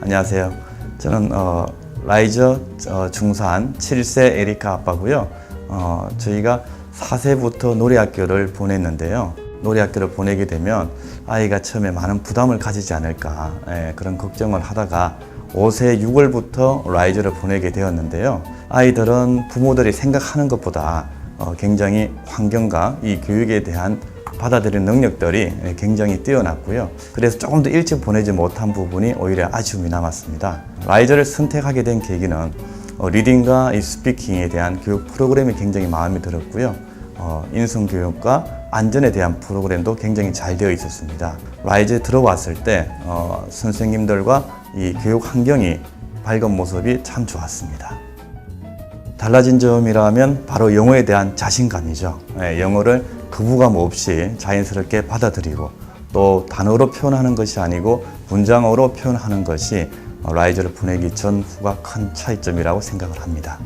안녕하세요. 저는 어, 라이저 어, 중산 7세 에리카 아빠고요. 어, 저희가 4세부터 노래학교를 보냈는데요. 노래학교를 보내게 되면 아이가 처음에 많은 부담을 가지지 않을까 예, 그런 걱정을 하다가 5세 6월부터 라이저를 보내게 되었는데요. 아이들은 부모들이 생각하는 것보다 어, 굉장히 환경과 이 교육에 대한 받아들이는 능력들이 굉장히 뛰어났고요. 그래서 조금 더 일찍 보내지 못한 부분이 오히려 아쉬움이 남았습니다. 라이저를 선택하게 된 계기는 어, 리딩과 이 스피킹에 대한 교육 프로그램이 굉장히 마음에 들었고요. 어, 인성교육과 안전에 대한 프로그램도 굉장히 잘 되어 있었습니다. 라이즈에 들어왔을 때 어, 선생님들과 이 교육 환경이 밝은 모습이 참 좋았습니다. 달라진 점이라면 바로 영어에 대한 자신감이죠. 예, 영어를 거부감 없이 자연스럽게 받아들이고 또 단어로 표현하는 것이 아니고 문장어로 표현하는 것이 어, 라이저를 보내기 전 후가 큰 차이점이라고 생각을 합니다.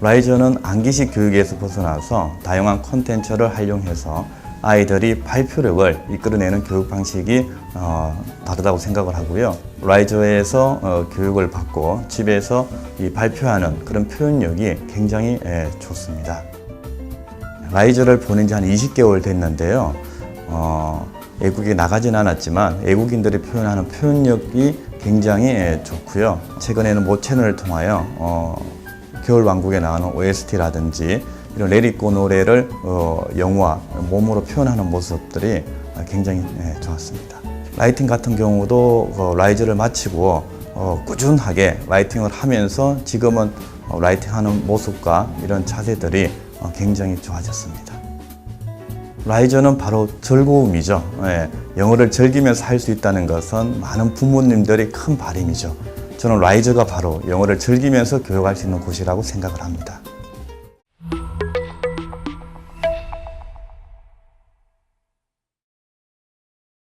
라이저는 암기식 교육에서 벗어나서 다양한 콘텐츠를 활용해서 아이들이 발표력을 이끌어내는 교육 방식이 어, 다르다고 생각을 하고요. 라이저에서 어, 교육을 받고 집에서 이 발표하는 그런 표현력이 굉장히 예, 좋습니다. 라이저를 보낸 지 한 20개월 됐는데요. 어, 외국에 나가진 않았지만 외국인들이 표현하는 표현력이 굉장히 예, 좋고요. 최근에는 모 채널을 통하여 어, 겨울 왕국에 나오는 OST라든지 이런 레리꼬 노래를 어, 영화, 몸으로 표현하는 모습들이 굉장히 예, 좋았습니다. 라이팅 같은 경우도 어, 라이즈를 마치고 어, 꾸준하게 라이팅을 하면서 지금은 어, 라이팅하는 모습과 이런 자세들이 어, 굉장히 좋아졌습니다. 라이저는 바로 즐거움이죠. 예, 영어를 즐기면서 할 수 있다는 것은 많은 부모님들이 큰 바람이죠. 저는 라이저가 바로 영어를 즐기면서 교육할 수 있는 곳이라고 생각을 합니다.